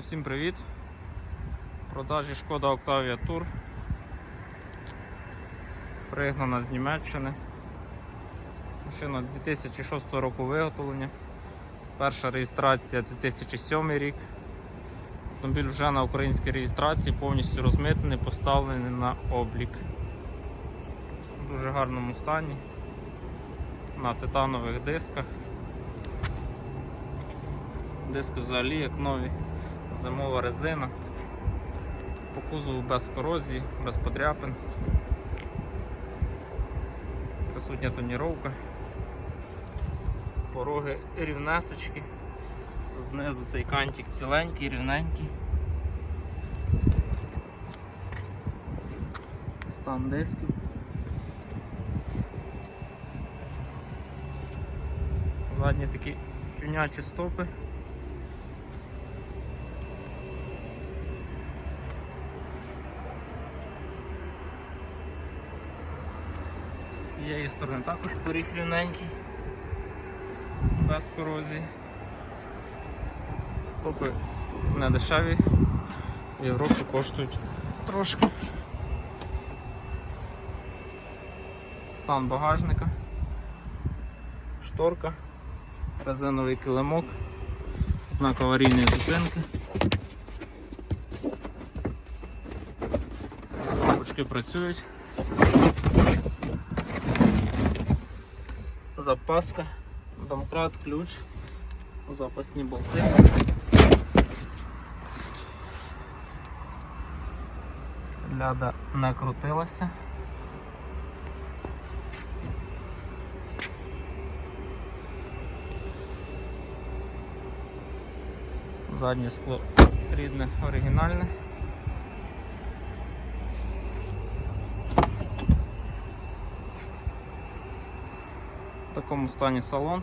Усім привіт! В продажі шкода Octavia Tour. Пригнана з Німеччини. Машина 2006 року виготовлення. Перша реєстрація 2007 рік. Автомобіль вже на українській реєстрації, повністю розмитнений, поставлений на облік. В дуже гарному стані. На титанових дисках. Диски взагалі як нові, зимова резина, по кузову без корозії, без подряпин, присутня тоніровка, пороги рівнесечки, знизу цей кантик ціленький, рівненький. Стан дисків. Задні такі тюнячі стопи. Цієї сторони також поріг рівненький, без корозії. Стопи не дешеві, в Європі коштують трошки. Стан багажника, шторка, резиновий килимок, знак аварійної зупинки. Кнопочки працюють. Запаска, домкрат, ключ, запасні болти. Ляда не крутилася. Заднє скло рідне, оригінальне. В такому стані салон.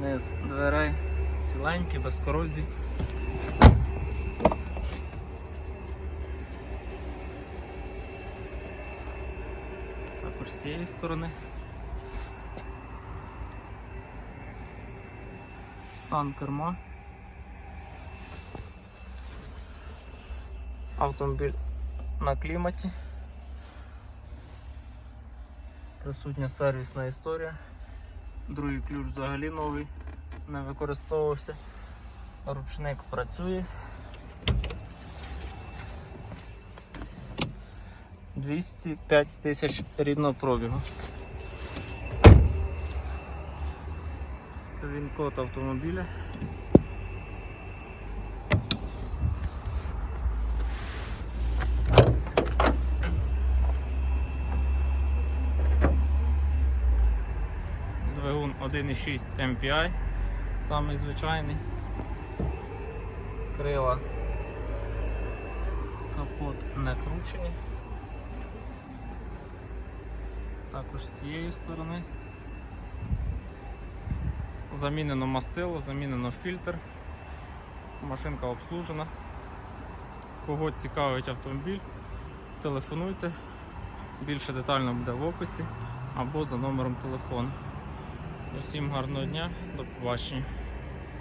Низ дверей ціленькі, без корозії. Також з цієї сторони. Стан керма. Автомобіль на кліматі. Присутня сервісна історія. Другий ключ взагалі новий, не використовувався. Ручник працює. 205 тисяч рідного пробігу. Він код автомобіля. 1.6 MPI, самий звичайний. Крила капот не кручений. Також з цієї сторони. Замінено мастило, замінено фільтр. Машинка обслужена. Кого цікавить автомобіль, телефонуйте. Більше детально буде в описі або за номером телефону. Усім гарного дня, до побачення.